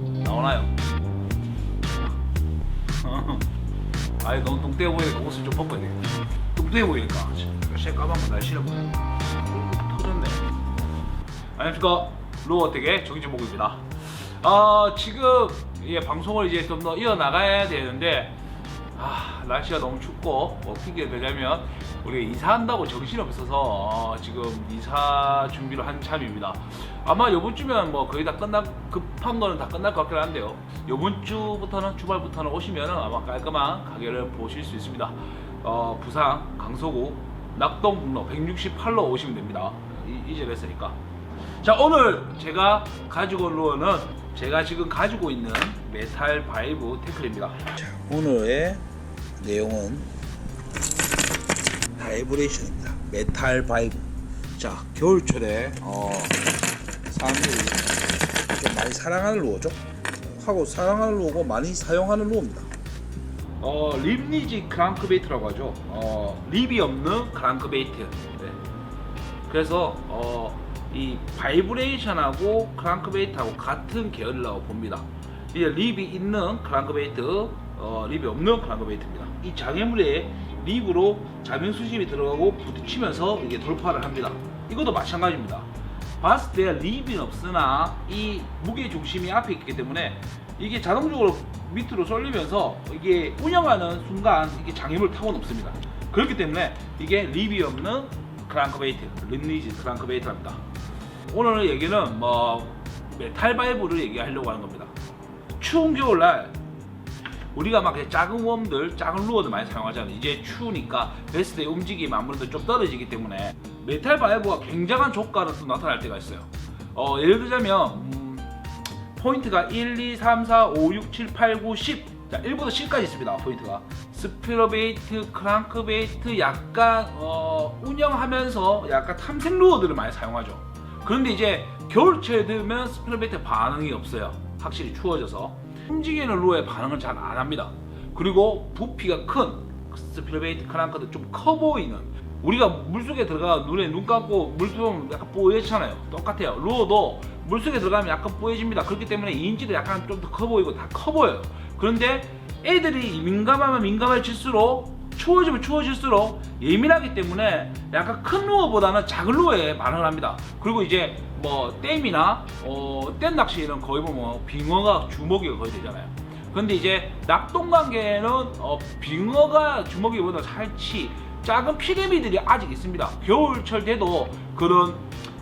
나오나요? 아니 너무 뚱뚱해 보이니까 옷을 좀 벗어야 돼. 뚱뚱해 보이니까 새 까만 싫어 보여. 얼굴 터졌네. 안녕하십니까 로어텍의 정진목입니다. 아 지금 예, 방송을 이제 좀 더 이어 나가야 되는데 아 날씨가 너무 춥고 어떻게 되냐면 우리가 이사한다고 정신 없어서 어, 지금 이사 준비를 한참입니다. 아마 이번 주면 뭐 거의 다 끝나 급한 거는 다 끝날 것 같긴 한데요. 이번 주부터는 주말부터는 오시면은 아마 깔끔한 가게를 보실 수 있습니다. 어, 부산 강서구 낙동북로 168로 오시면 됩니다. 이, 이제 됐으니까. 자 오늘 제가 가지고 온 루어는 제가 지금 가지고 있는 메탈 바이브 태클입니다. 오늘의 내용은 바이브레이션입니다. 메탈 바이브. 자, 겨울철에 어, 사람들이 좀 많이 사랑하는 루어죠. 하고 사랑하는 루어고 많이 사용하는 루어입니다. 어, 립니지 크랑크베이트라고 하죠. 어, 립이 없는 크랑크베이트. 네. 그래서 어, 이 바이브레이션하고 크랑크베이트하고 같은 계열이라고 봅니다. 이제 립이 있는 크랑크베이트, 어, 립이 없는 크랑크베이트입니다. 이 장애물에 립으로 자명 수심이 들어가고 부딪히면서 이게 돌파를 합니다. 이것도 마찬가지입니다. 봤을 때 립이 없으나 이 무게 중심이 앞에 있기 때문에 이게 자동적으로 밑으로 쏠리면서 이게 운영하는 순간 이게 장애물 타고 없습니다. 그렇기 때문에 이게 립이 없는 크랑크베이트, 립니지 크랑크베이트입니다. 오늘 얘기는 뭐 메탈 바이브를 얘기하려고 하는 겁니다. 추운 겨울날 우리가 막 작은 웜들, 작은 루어들 많이 사용하잖아요. 이제 추우니까 베스트의 움직임이 아무래도 좀 떨어지기 때문에 메탈 바이브가 굉장한 효과로 또 나타날 때가 있어요. 어, 예를 들자면 음, 포인트가 1, 2, 3, 4, 5, 6, 7, 8, 9, 10. 자, 1부터 10까지 있습니다. 포인트가. 스피러베이트, 크랑크베이트 약간 어, 운영하면서 약간 탐색 루어들을 많이 사용하죠. 그런데 이제 겨울철에 되면 스피러베이트 반응이 없어요. 확실히 추워져서 움직이는 루어에 반응을 잘 안 합니다. 그리고 부피가 큰 스피러베이트 크랑크도 좀 커 보이는 우리가 물속에 들어가 눈에 눈 감고 물 들어오면 약간 뽀얗잖아요. 똑같아요. 루어도 물속에 들어가면 약간 뽀얘집니다. 그렇기 때문에 인지도 약간 좀 더 커 보이고 다 커 보여요. 그런데 애들이 민감하면 민감해질수록 추워지면 추워질수록 예민하기 때문에 약간 큰 루어보다는 작은 루어에 반응을 합니다. 그리고 이제 뭐 댐이나 어, 댐 낚시는 거의 보면 빙어가 주먹이가 거의 되잖아요. 근데 이제 낙동강계는 어, 빙어가 주먹이보다 살치 작은 피레미들이 아직 있습니다. 겨울철 돼도 그런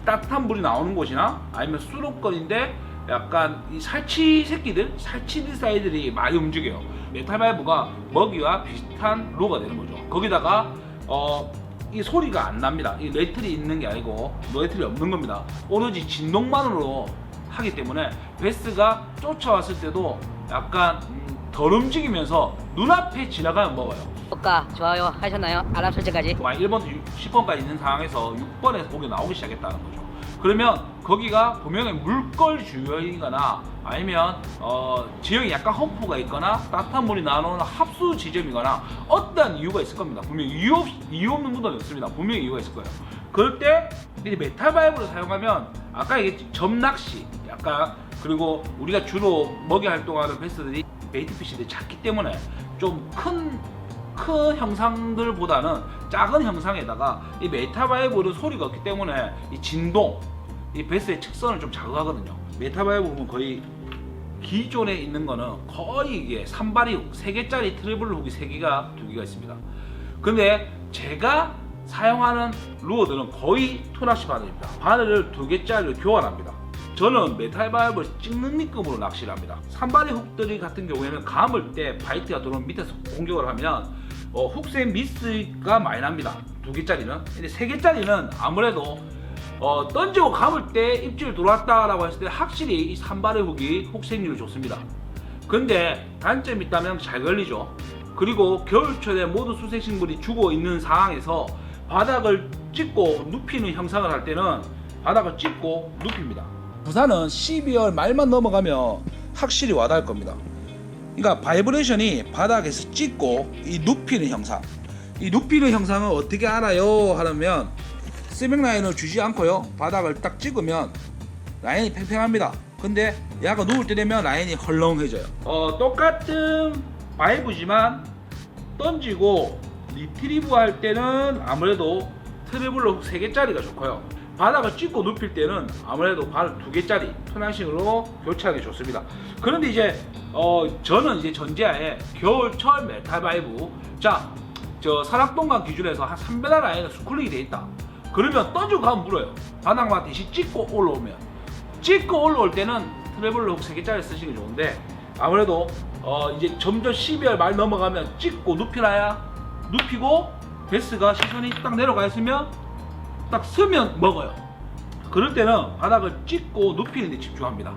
따뜻한 물이 나오는 곳이나 아니면 수록거리인데 약간 이 살치 새끼들, 살치들 사이들이 많이 움직여요. 메탈바이브가 먹이와 비슷한 로가 되는 거죠. 거기다가 어, 이 소리가 안 납니다. 이 레틀이 있는 게 아니고 레틀이 없는 겁니다. 오로지 진동만으로 하기 때문에 베스가 쫓아왔을 때도 약간 음, 덜 움직이면서 눈앞에 지나가면 먹어요. 구독과 좋아요 하셨나요? 알람 설정까지. 만약 1번부터 10번까지 있는 상황에서 6번에서 곡이 나오기 시작했다는 거죠. 그러면 거기가 보면은 물걸 주요이거나 아니면 어, 지형이 약간 험포가 있거나 따뜻한 물이 나오는 합수 지점이거나 어떤 이유가 있을 겁니다. 분명히 이유, 없, 이유 없는 분은 없습니다. 분명히 이유가 있을 거예요. 그럴 때 메탈 바이브를 사용하면 아까 얘기했지 점낚시 약간 그리고 우리가 주로 먹이 활동하는 베스들이 베이트피시들이 작기 때문에 좀큰 큰 형상들보다는 작은 형상에다가 이 메타바이브는 소리가 없기 때문에 이 진동, 이 베스의 측선을 좀 자극하거든요. 메타바이브 보면 거의 기존에 있는 거는 거의 이게 산발이 훅, 3개짜리 트리블 훅이 3개가 2개가 있습니다. 근데 제가 사용하는 루어들은 거의 토낚시 바늘입니다. 바늘을 2개짜리로 교환합니다. 저는 메탈 바이브를 찍는 느낌으로 낚시를 합니다. 산발이 훅들이 같은 경우에는 감을 때 바이트가 들어오면 밑에서 공격을 하면 어, 훅센 미스가 많이 납니다. 두 개짜리는. 근데 세 개짜리는 아무래도 어, 던지고 감을 때 입질 들어왔다라고 했을 때 확실히 이 산발의 훅이 훅생률이 좋습니다. 근데 단점이 있다면 잘 걸리죠. 그리고 겨울철에 모든 수색식물이 죽어 있는 상황에서 바닥을 찍고 눕히는 형상을 할 때는 바닥을 찍고 눕힙니다. 부산은 12월 말만 넘어가면 확실히 와닿을 겁니다. 그러니까 바이브레이션이 바닥에서 찍고 이 눕히는 형상. 이 눕히는 형상을 어떻게 알아요? 하면 스백 라인을 주지 않고요. 바닥을 딱 찍으면 라인이 팽팽합니다. 근데 얘가 누울 때 되면 라인이 헐렁해져요. 어, 똑같은 바이브지만 던지고 리트리브 할 때는 아무래도 트리블로 훅 3개짜리가 좋고요. 바닥을 찍고 눕힐 때는 아무래도 발 2개짜리 투낭식으로 교체하기 좋습니다. 그런데 이제 어, 저는 이제 전제하에 겨울철 메탈 바이브 자, 저 산악동강 기준에서 한 3배달 라인에 스쿨링이 돼 있다. 그러면 던지고 가면 물어요. 바닥만 대신 찍고 올라오면 찍고 올라올 때는 트래블로 훅 3개짜리 쓰시기 좋은데 아무래도 어 이제 점점 12월 말 넘어가면 찍고 눕히나야 눕히고 베스가 시선이 딱 내려가 있으면 딱 서면 먹어요. 그럴 때는 바닥을 찍고 눕히는 데 집중합니다.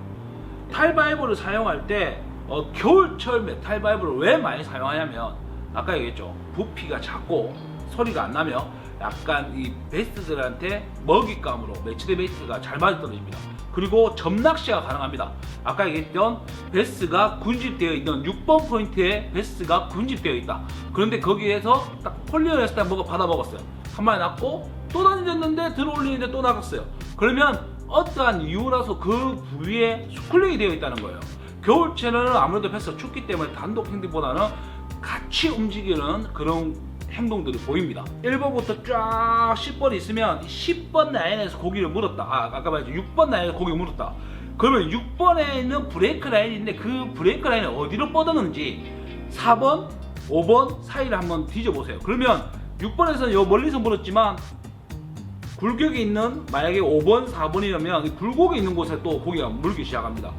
탈바이브를 사용할 때 어, 겨울철 메탈 바이브를 왜 많이 사용하냐면 아까 얘기했죠. 부피가 작고 소리가 안 나며 약간 이 베스트들한테 먹잇감으로 매치드 베이트가 잘 맞아떨어집니다. 그리고 점낚시가 가능합니다. 아까 얘기했던 베스가 군집되어 있는 6번 포인트에 베스가 군집되어 있다. 그런데 거기에서 딱 폴리어를 했을 때 뭐가 받아 먹었어요. 한 마리 났고 또 던졌는데 들어 올리는데 또 나갔어요 그러면 어떠한 이유라서 그 부위에 스쿨링이 되어 있다는 거예요 겨울철에는 아무래도 베스가 춥기 때문에 단독 행동보다는 같이 움직이는 그런 행동들이 보입니다. 1번부터 쫙 10번이 있으면 10번 라인에서 고기를 물었다. 아, 아까 말했죠. 6번 라인에서 고기를 물었다. 그러면 6번에 있는 브레이크 라인인데 그 브레이크 라인이 어디로 뻗었는지 4번, 5번 사이를 한번 뒤져보세요. 그러면 6번에서는 요 멀리서 물었지만 굴곡이 있는 만약에 5번, 4번이라면 굴곡이 있는 곳에 또 고기가 물기 시작합니다.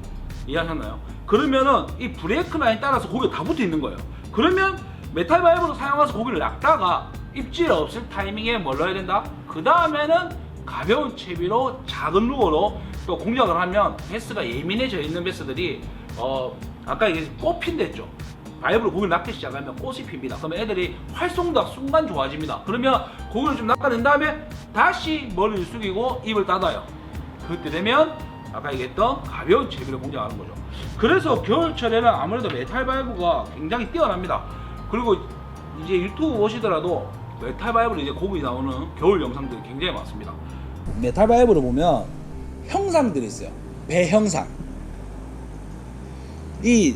이해하셨나요? 그러면은 이 브레이크 라인 따라서 고기가 다 붙어 있는 거예요. 그러면 메탈 바이브로 사용해서 고기를 낚다가 입질 없을 타이밍에 뭘 넣어야 된다? 그 다음에는 가벼운 채비로 작은 루어로 또 공략을 하면 베스가 예민해져 있는 베스들이 어 아까 얘기 꽃핀댔죠. 바이브로 고기를 낚기 시작하면 꽃이 핍니다. 그러면 애들이 활성도가 순간 좋아집니다. 그러면 고기를 좀 낚아낸 다음에 다시 머리를 숙이고 입을 닫아요. 그때 되면 아까 얘기했던 가벼운 채비를 공략하는 거죠. 그래서 겨울철에는 아무래도 메탈 바이브가 굉장히 뛰어납니다. 그리고 이제 유튜브 보시더라도 메탈 바이브로 이제 고기 나오는 겨울 영상들이 굉장히 많습니다. 메탈 바이브를 보면 형상들이 있어요. 배 형상. 이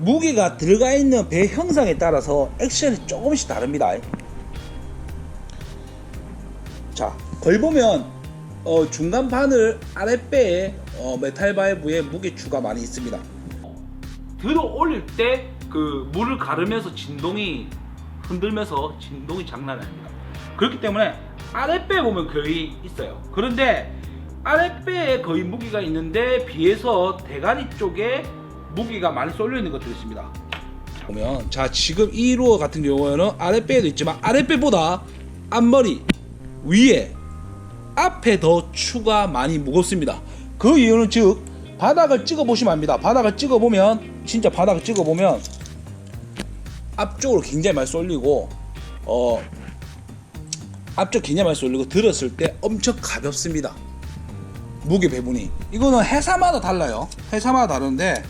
무게가 들어가 있는 배 형상에 따라서 액션이 조금씩 다릅니다. 자, 걸 보면 어, 중간 바늘 아랫배에 어, 메탈 바이브의 무게추가 많이 있습니다. 들어 올릴 때 그 물을 가르면서 진동이 흔들면서 진동이 장난이 아닙니다. 그렇기 때문에 아랫배에 보면 거의 있어요. 그런데 아랫배에 거의 무기가 있는데 비해서 대가리 쪽에 무기가 많이 쏠려 있는 것들이 있습니다. 보면 자 지금 이 루어 같은 경우에는 아랫배에도 있지만 아랫배보다 앞머리 위에 앞에 더 추가 많이 무겁습니다. 그 이유는 즉 바닥을 찍어 보시면 압니다. 바닥을 찍어 보면 진짜 바닥을 찍어 보면 앞쪽으로 굉장히 많이 쏠리고 어 앞쪽 굉장히 많이 쏠리고 들었을 때 엄청 가볍습니다. 무게 배분이 이거는 회사마다 달라요. 회사마다 다른데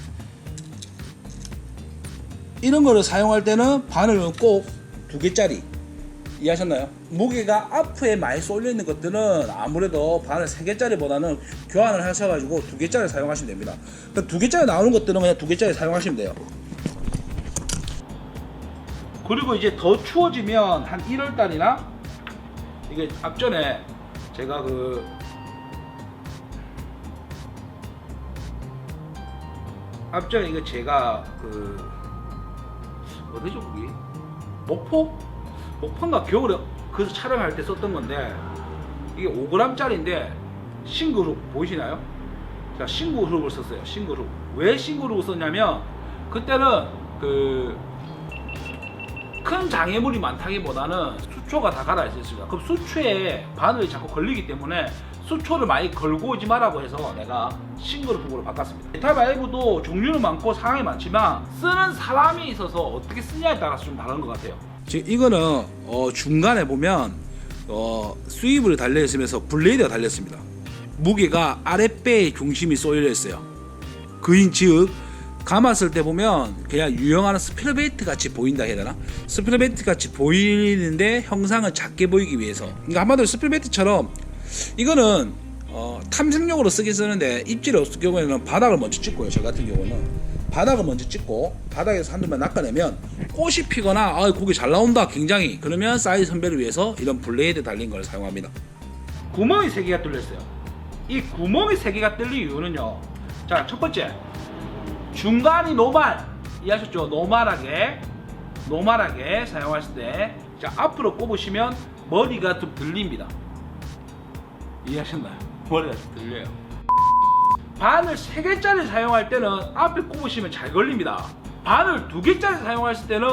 이런 거를 사용할 때는 바늘은 꼭 두 개짜리 이해하셨나요? 무게가 앞에 많이 쏠려 있는 것들은 아무래도 바늘 세 개짜리 보다는 교환을 하셔가지고 두 개짜리 사용하시면 됩니다. 그두 개짜리 나오는 것들은 그냥 두 개짜리 사용하시면 돼요. 그리고 이제 더 추워지면 한 1월 달이나 이게 앞전에 제가 그 앞전에 이거 제가 그 어디죠 거기? 목포? 목포인가 겨울에 그 촬영할 때 썼던 건데 이게 5g짜리인데 싱그룹 보이시나요? 자 싱그룹을 썼어요 싱그룹. 왜 싱그룹을 썼냐면 그때는 그 큰 장애물이 많다기보다는 수초가 다 갈아 있었습니다. 그럼 수초에 바늘이 자꾸 걸리기 때문에 수초를 많이 걸고 오지 말라고 해서 내가 싱글룹으로 바꿨습니다. 메탈 바이브도 종류는 많고 상황이 많지만 쓰는 사람이 있어서 어떻게 쓰냐에 따라서 좀 다른 것 같아요. 지금 이거는 어, 중간에 보면 어, 스위브를 달려 있으면서 블레이드가 달렸습니다. 무게가 아랫배에 중심이 쏠려 있어요. 그인 즉 감았을 때 보면 그냥 유용한 스피러베이트 같이 보인다 해야 되나? 스피러베이트 같이 보이는데 형상을 작게 보이기 위해서. 그러니까 한마디로 스피러베이트처럼 이거는 어, 탐색용으로 쓰긴 쓰는데 입질이 없을 경우에는 바닥을 먼저 찍고요. 저 같은 경우는 바닥을 먼저 찍고 바닥에서 한두 번 낚아내면 꽃이 피거나 아 고기 잘 나온다 굉장히 그러면 사이즈 선별을 위해서 이런 블레이드 달린 걸 사용합니다. 구멍이 세 개가 뚫렸어요. 이 구멍이 세 개가 뚫린 이유는요. 자, 첫 번째. 중간이 노말. 이해하셨죠? 노말하게. 노말하게 사용하실 때. 자, 앞으로 꼽으시면 머리가 좀 들립니다. 이해하셨나요? 머리가 좀 들려요. 바늘 3개짜리 사용할 때는 앞에 꼽으시면 잘 걸립니다. 바늘 2개짜리 사용하실 때는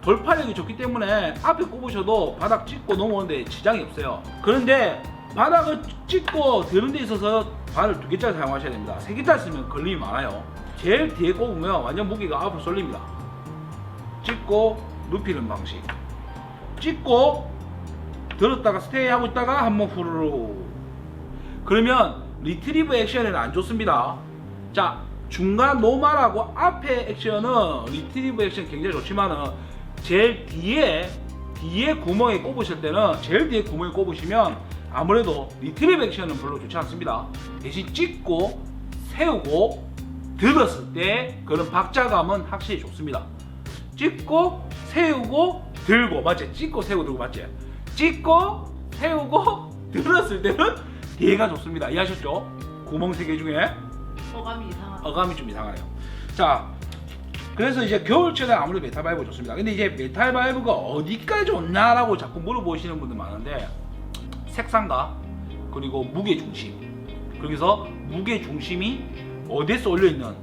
돌파력이 좋기 때문에 앞에 꼽으셔도 바닥 찍고 넘어오는데 지장이 없어요. 그런데 바닥을 찍고 드는 데 있어서 바늘 2개짜리 사용하셔야 됩니다. 3개짜리 쓰면 걸림이 많아요. 제일 뒤에 꼽으면 완전 무게가 앞으로 쏠립니다. 찍고 눕히는 방식. 찍고 들었다가 스테이 하고 있다가 한번 후루루 그러면 리트리브 액션은 안 좋습니다. 자 중간 노말하고 앞에 액션은 리트리브 액션 굉장히 좋지만은 제일 뒤에 뒤에 구멍에 꼽으실 때는 제일 뒤에 구멍에 꼽으시면 아무래도 리트리브 액션은 별로 좋지 않습니다. 대신 찍고 세우고 들었을 때 그런 박자감은 확실히 좋습니다. 찍고 세우고 들고 맞지? 찍고 세우고 들고 맞지? 찍고 세우고 들었을 때는 뒤가 좋습니다. 이해하셨죠? 구멍 세 개 중에 어감이 이상하다. 어감이 좀 이상하네요. 자, 그래서 이제 겨울철에 아무래도 메탈 바이브 좋습니다. 근데 이제 메탈 바이브가 어디까지 좋냐라고 자꾸 물어보시는 분들 많은데 색상과 그리고 무게 중심 그래서 무게 중심이 어디서 올려 있는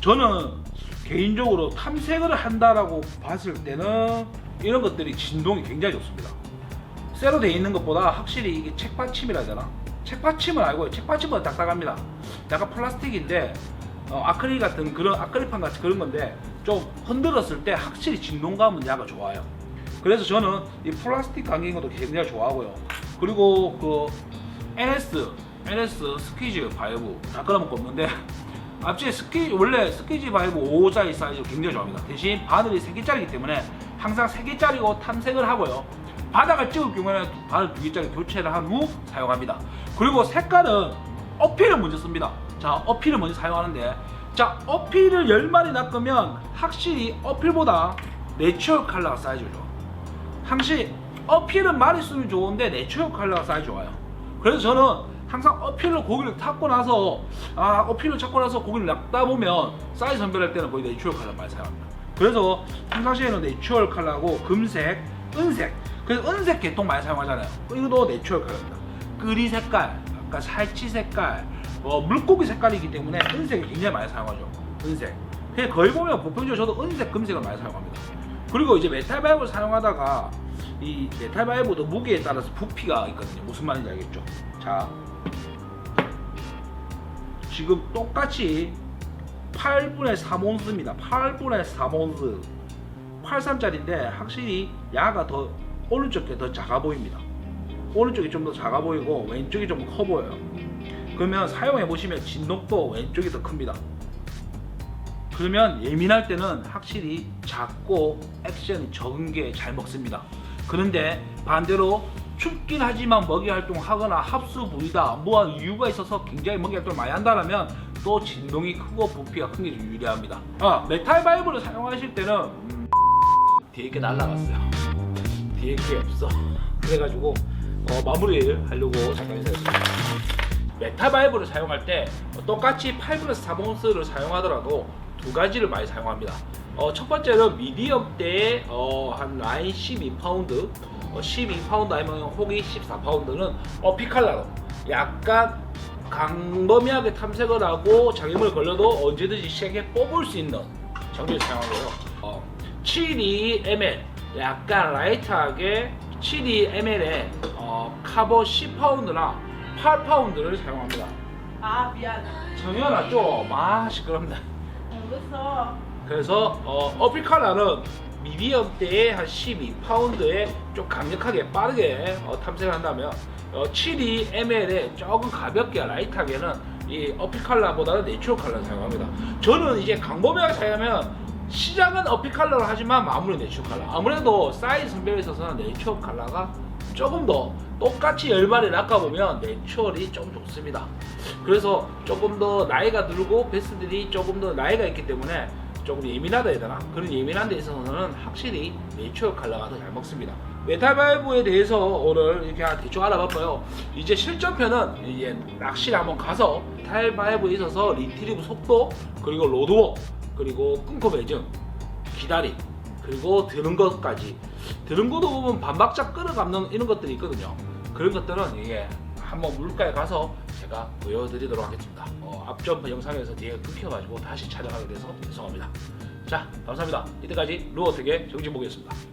저는 개인적으로 탐색을 한다라고 봤을 때는 이런 것들이 진동이 굉장히 좋습니다. 쇠로 되어 있는 것보다 확실히 이게 책받침이라 되나? 책받침은 알고요. 책받침은 딱딱합니다. 약간 플라스틱인데 어, 아크릴 같은 그런 아크릴판 같은 그런 건데 좀 흔들었을 때 확실히 진동감은 약간 좋아요. 그래서 저는 이 플라스틱 감긴 것도 굉장히 좋아하고요. 그리고 그 NS NS 스퀴즈 바이브 다 끊어먹고 없는데 앞뒤에 스키 원래 스키지 바이브 5호짜리 사이즈 굉장히 좋아합니다. 대신 바늘이 3개짜리이기 때문에 항상 3개짜리고 탐색을 하고요. 바닥을 찍을 경우에는 바늘 2개짜리 교체를 한 후 사용합니다. 그리고 색깔은 어필을 먼저 씁니다. 자, 어필을 먼저 사용하는데 자, 어필을 10마리 낚으면 확실히 어필보다 내추럴 컬러가 사이즈죠. 항시 어필은 쓰면 좋은데 내추럴 컬러가 사이즈 좋아요. 그래서 저는 항상 어필로 고기를 탔고 나서 아 어필을 찾고 나서 고기를 낚다 보면 사이즈 선별할 때는 거의 내추럴 컬러 많이 사용합니다. 그래서 평상시에는 내추럴 컬러고 금색, 은색 그래서 은색 계통 많이 사용하잖아요. 이것도 내추럴 컬러입니다. 끄리 색깔, 아까 살치 색깔, 어, 물고기 색깔이기 때문에 은색을 굉장히 많이 사용하죠. 은색. 거의 보면 보편적으로 저도 은색, 금색을 많이 사용합니다. 그리고 이제 메탈 바이브를 사용하다가 이 메탈 바이브도 무게에 따라서 부피가 있거든요. 무슨 말인지 알겠죠? 자, 지금 똑같이 8분의 3온스입니다. 8분의 3온스. 83짜리인데 확실히 야가 더 오른쪽 게 더 작아 보입니다. 오른쪽이 좀 더 작아 보이고 왼쪽이 좀 커 보여요. 그러면 사용해 보시면 진동도 왼쪽이 더 큽니다. 그러면 예민할 때는 확실히 작고 액션이 적은 게 잘 먹습니다. 그런데 반대로 춥긴 하지만 먹이 활동하거나 합수 부위다 뭐 이유가 있어서 굉장히 먹이 활동을 많이 한다면 또 진동이 크고 부피가 큰 게 좀 유리합니다. 아 메탈 바이브를 사용하실 때는 음, 뒤에 게 날라갔어요. 뒤에 게 없어. 그래가지고 어, 마무리를 하려고 잠깐 인사했습니다. 메탈 바이브를 사용할 때 똑같이 8분의 4온스를 사용하더라도 두 가지를 많이 사용합니다. 어, 첫 번째는 미디엄 때에 어, 한 라인 12파운드, 어, 12파운드 아니면 혹이 14파운드는 어 피칼라로 약간 강범위하게 탐색을 하고 장애물을 걸려도 언제든지 세게 뽑을 수 있는 장비를 사용하고요. 어, 72ml 약간 라이트하게 72ml에 어, 카본 10파운드나 8파운드를 사용합니다. 아 미안. 정연아 좀아 시끄럽네. 알겠어. 그래서 어, 어피칼라는 미디엄 때에 한 12파운드에 좀 강력하게 빠르게 어, 탐색을 한다면 어, 72ml에 조금 가볍게 라이트하게는 이 어피칼라보다는 내추럴 컬러를 사용합니다. 저는 이제 강범위하게 사용하면 시작은 어피칼라로 하지만 마무리 내추럴 컬러. 아무래도 사이즈 선별에 있어서는 내추럴 컬러가 조금 더 똑같이 10마리를 낚아보면 내추럴이 좀 좋습니다. 그래서 조금 더 나이가 들고 베스들이 조금 더 나이가 있기 때문에 조금 예민하다 해야 되나? 그런 예민한 데 있어서는 확실히 내추럴 컬러가 더 잘 먹습니다. 메탈바이브에 대해서 오늘 이렇게 대충 알아봤고요. 이제 실전편은 이제 낚시를 한번 가서 메탈바이브에 있어서 리트리브 속도 그리고 로드워 그리고 끊고 배증 기다림 그리고 드는 것까지 드는 것도 보면 반박자 끌어감는 이런 것들이 있거든요. 그런 것들은 이게 한번 물가에 가서 제가 보여드리도록 하겠습니다. 어, 앞전 영상에서 뒤에 끊겨가지고 다시 촬영하게 돼서 죄송합니다. 자, 감사합니다. 이때까지 루어택의 정진복이었습니다.